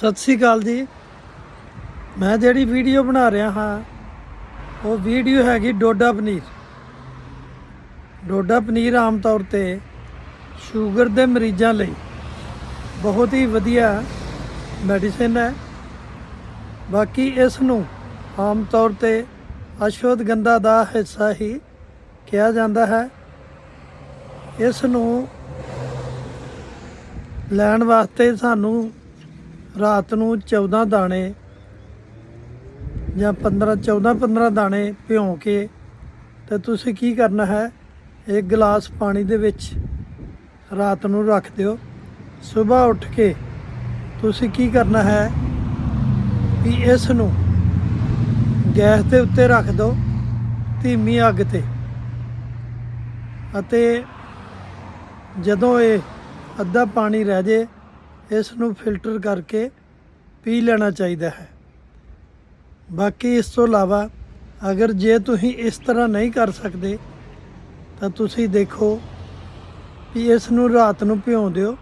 ਸਤਿ ਸ੍ਰੀ ਅਕਾਲ ਜੀ। ਮੈਂ ਜਿਹੜੀ ਵੀਡੀਓ ਬਣਾ ਰਿਹਾ ਹਾਂ, ਉਹ ਵੀਡੀਓ ਹੈਗੀ ਡੋਡਾ ਪਨੀਰ। ਡੋਡਾ ਪਨੀਰ ਆਮ ਤੌਰ ਤੇ ਸ਼ੂਗਰ ਦੇ ਮਰੀਜ਼ਾਂ ਲਈ ਬਹੁਤ ਹੀ ਵਧੀਆ ਮੈਡੀਸਿਨ ਹੈ। ਬਾਕੀ ਇਸ ਨੂੰ ਆਮ ਤੌਰ ਤੇ ਅਸ਼ਵਗੰਧਾ ਦਾ ਹਿੱਸਾ ਹੀ ਕਿਹਾ ਜਾਂਦਾ ਹੈ। ਇਸ ਨੂੰ ਲੈਣ ਵਾਸਤੇ ਸਾਨੂੰ ਰਾਤ ਨੂੰ 14 ਦਾਣੇ ਜਾਂ 15 14 15 ਦਾਣੇ ਭਿਉਂ ਕੇ ਤੇ ਤੁਸੀਂ ਕੀ ਕਰਨਾ ਹੈ? ਇੱਕ ਗਲਾਸ ਪਾਣੀ ਦੇ ਵਿੱਚ ਰਾਤ ਨੂੰ ਰੱਖ ਦਿਓ। ਸਵੇਰ ਉੱਠ ਕੇ ਤੁਸੀਂ ਕੀ ਕਰਨਾ ਹੈ? ਵੀ ਇਸ ਨੂੰ ਗੈਸ ਦੇ ਉੱਤੇ ਰੱਖ ਦਿਓ, ਧੀਮੀ ਅੱਗ ਤੇ। ਅਤੇ ਜਦੋਂ ਇਹ ਅੱਧਾ ਪਾਣੀ ਰਹਿ ਜੇ ਇਸ ਨੂੰ ਫਿਲਟਰ ਕਰਕੇ ਪੀ ਲੈਣਾ ਚਾਹੀਦਾ ਹੈ। ਬਾਕੀ ਇਸ ਤੋਂ ਇਲਾਵਾ ਅਗਰ ਜੇ ਤੁਸੀਂ ਇਸ ਤਰ੍ਹਾਂ ਨਹੀਂ ਕਰ ਸਕਦੇ, ਤਾਂ ਤੁਸੀਂ ਦੇਖੋ ਵੀ ਇਸ ਨੂੰ ਰਾਤ ਨੂੰ ਭਿਉਂ ਦਿਓ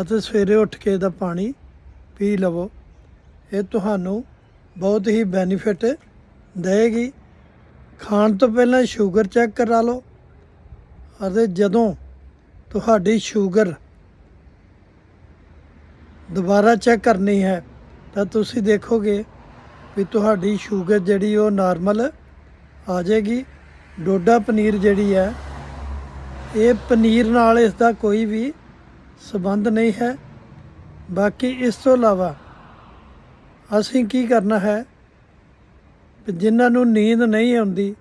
ਅਤੇ ਸਵੇਰੇ ਉੱਠ ਕੇ ਇਹਦਾ ਪਾਣੀ ਪੀ ਲਵੋ। ਇਹ ਤੁਹਾਨੂੰ ਬਹੁਤ ਹੀ ਬੈਨੀਫਿਟ ਦੇਗੀ ਖਾਣ ਤੋਂ ਪਹਿਲਾਂ ਸ਼ੂਗਰ ਚੈੱਕ ਕਰਾ ਲਓ ਅਤੇ ਜਦੋਂ ਤੁਹਾਡੀ ਸ਼ੂਗਰ ਦੁਬਾਰਾ ਚੈੱਕ ਕਰਨੀ ਹੈ, ਤਾਂ ਤੁਸੀਂ ਦੇਖੋਗੇ ਵੀ ਤੁਹਾਡੀ ਸ਼ੂਗਰ ਜਿਹੜੀ ਉਹ ਨਾਰਮਲ ਆ ਜਾਏਗੀ। ਡੋਡਾ ਪਨੀਰ ਜਿਹੜੀ ਹੈ, ਇਹ ਪਨੀਰ ਨਾਲ ਇਸ ਦਾ ਕੋਈ ਵੀ ਸਬੰਧ ਨਹੀਂ ਹੈ। ਬਾਕੀ ਇਸ ਤੋਂ ਇਲਾਵਾ ਅਸੀਂ ਕੀ ਕਰਨਾ ਹੈ ਜਿਨ੍ਹਾਂ ਨੂੰ ਨੀਂਦ ਨਹੀਂ ਆਉਂਦੀ,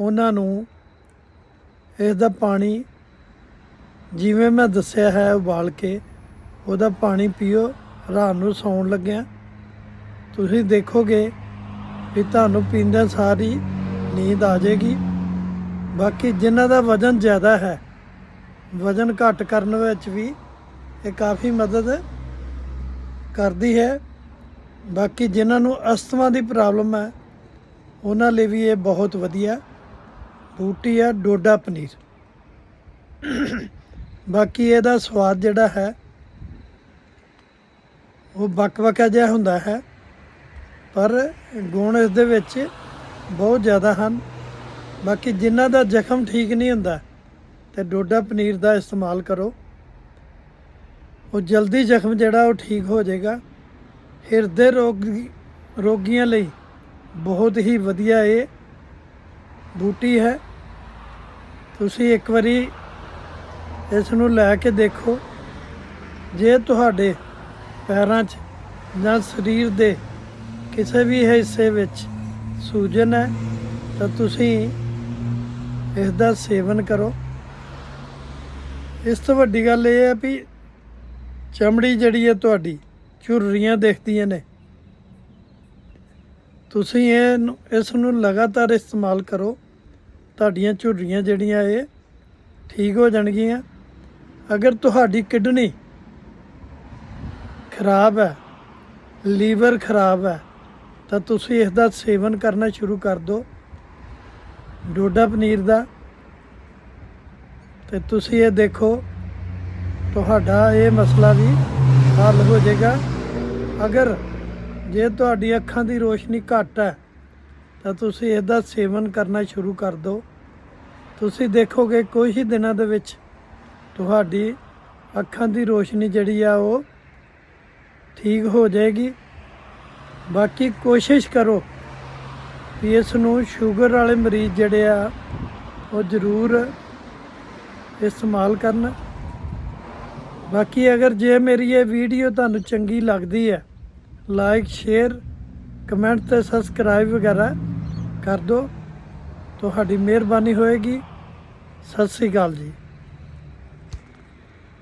ਉਹਨਾਂ ਨੂੰ ਇਸ ਦਾ ਪਾਣੀ ਜਿਵੇਂ ਮੈਂ ਦੱਸਿਆ ਹੈ, ਉਬਾਲ ਕੇ ਉਹਦਾ ਪਾਣੀ ਪੀਓ, ਰਾਤ ਨੂੰ ਸੌਣ ਲੱਗਿਆ। ਤੁਸੀਂ ਦੇਖੋਗੇ ਵੀ ਤੁਹਾਨੂੰ ਪੀਂਦੇ ਸਾਰੀ ਨੀਂਦ ਆ ਜਾਏਗੀ। ਬਾਕੀ ਜਿਨ੍ਹਾਂ ਦਾ ਵਜ਼ਨ ਜ਼ਿਆਦਾ ਹੈ, ਵਜ਼ਨ ਘੱਟ ਕਰਨ ਵਿੱਚ ਵੀ ਇਹ ਕਾਫੀ ਮਦਦ ਕਰਦੀ ਹੈ। ਬਾਕੀ ਜਿਨ੍ਹਾਂ ਨੂੰ ਅਸਥਮਾ ਦੀ ਪ੍ਰੋਬਲਮ ਹੈ, ਉਹਨਾਂ ਲਈ ਵੀ ਇਹ ਬਹੁਤ ਵਧੀਆ ਬੂਟੀ ਹੈ ਡੋਡਾ ਪਨੀਰ। ਬਾਕੀ ਇਹਦਾ ਸਵਾਦ ਜਿਹੜਾ ਹੈ ਉਹ ਵੱਖ ਵੱਖ ਜਿਹਾ ਹੁੰਦਾ ਹੈ, ਪਰ ਗੁਣ ਇਸ ਦੇ ਵਿੱਚ ਬਹੁਤ ਜ਼ਿਆਦਾ ਹਨ। ਬਾਕੀ ਜਿਨ੍ਹਾਂ ਦਾ ਜ਼ਖਮ ਠੀਕ ਨਹੀਂ ਹੁੰਦਾ ਤੇ ਡੋਡਾ ਪਨੀਰ ਦਾ ਇਸਤੇਮਾਲ ਕਰੋ। ਉਹ ਜਲਦੀ ਜ਼ਖਮ ਜਿਹੜਾ ਉਹ ਠੀਕ ਹੋ ਜਾਏਗਾ। ਹਿਰਦੇ ਰੋਗ ਰੋਗੀਆਂ ਲਈ ਬਹੁਤ ਹੀ ਵਧੀਆ ਇਹ ਬੂਟੀ ਹੈ। ਤੁਸੀਂ ਇੱਕ ਵਾਰੀ ਇਸ ਨੂੰ ਲੈ ਕੇ ਦੇਖੋ। ਜੇ ਤੁਹਾਡੇ ਪੈਰਾਂ 'ਚ ਜਾਂ ਸਰੀਰ ਦੇ ਕਿਸੇ ਵੀ ਹਿੱਸੇ ਵਿੱਚ ਸੂਜਨ ਹੈ, ਤਾਂ ਤੁਸੀਂ ਇਸ ਦਾ ਸੇਵਨ ਕਰੋ। ਇਸ ਤੋਂ ਵੱਡੀ ਗੱਲ ਇਹ ਹੈ ਵੀ ਚਮੜੀ ਜਿਹੜੀ ਹੈ ਤੁਹਾਡੀ ਝੁਰਰੀਆਂ ਦੇਖਦੀਆਂ ਨੇ। ਤੁਸੀਂ ਇਹ ਇਸ ਨੂੰ ਲਗਾਤਾਰ ਇਸਤੇਮਾਲ ਕਰੋ। ਤੁਹਾਡੀਆਂ ਝੁਰਰੀਆਂ ਜਿਹੜੀਆਂ ਇਹ ਠੀਕ ਹੋ ਜਾਣਗੀਆਂ। ਅਗਰ ਤੁਹਾਡੀ ਕਿਡਨੀ ਖਰਾਬ ਹੈ, ਲੀਵਰ ਖਰਾਬ ਹੈ, ਤਾਂ ਤੁਸੀਂ ਇਸ ਦਾ ਸੇਵਨ ਕਰਨਾ ਸ਼ੁਰੂ ਕਰ ਦਿਓ। ਡੋਡਾ ਪਨੀਰ ਦਾ। ਤੇ ਤੁਸੀਂ ਇਹ ਦੇਖੋ, ਤੁਹਾਡਾ ਇਹ ਮਸਲਾ ਵੀ ਹੱਲ ਹੋ ਜਾਏਗਾ। ਅਗਰ ਜੇ ਤੁਹਾਡੀ ਅੱਖਾਂ ਦੀ ਰੋਸ਼ਨੀ ਘੱਟ ਹੈ, ਤਾਂ ਤੁਸੀਂ ਇਹਦਾ ਸੇਵਨ ਕਰਨਾ ਸ਼ੁਰੂ ਕਰ ਦਿਓ। ਤੁਸੀਂ ਦੇਖੋਗੇ ਕੁਝ ਹੀ ਦਿਨਾਂ ਦੇ ਵਿੱਚ ਤੁਹਾਡੀ ਅੱਖਾਂ ਦੀ ਰੋਸ਼ਨੀ ਜਿਹੜੀ ਆ, ਉਹ ਠੀਕ ਹੋ ਜਾਏਗੀ। ਬਾਕੀ ਕੋਸ਼ਿਸ਼ ਕਰੋ ਵੀ ਇਸ ਨੂੰ ਸ਼ੂਗਰ ਵਾਲੇ ਮਰੀਜ਼ ਜਿਹੜੇ ਆ, ਉਹ ਜ਼ਰੂਰ ਇਸਤੇਮਾਲ ਕਰਨ। ਬਾਕੀ ਅਗਰ ਜੇ ਮੇਰੀ ਇਹ ਵੀਡੀਓ ਤੁਹਾਨੂੰ ਚੰਗੀ ਲੱਗਦੀ ਹੈ ਲਾਈਕ ਸ਼ੇਅਰ ਕਮੈਂਟ ਤੇ ਸਬਸਕ੍ਰਾਈਬ ਵਗੈਰਾ ਕਰ ਦਿਓ। ਤੁਹਾਡੀ ਮਿਹਰਬਾਨੀ ਹੋਏਗੀ। ਸਤਿ ਸ੍ਰੀ ਅਕਾਲ ਜੀ।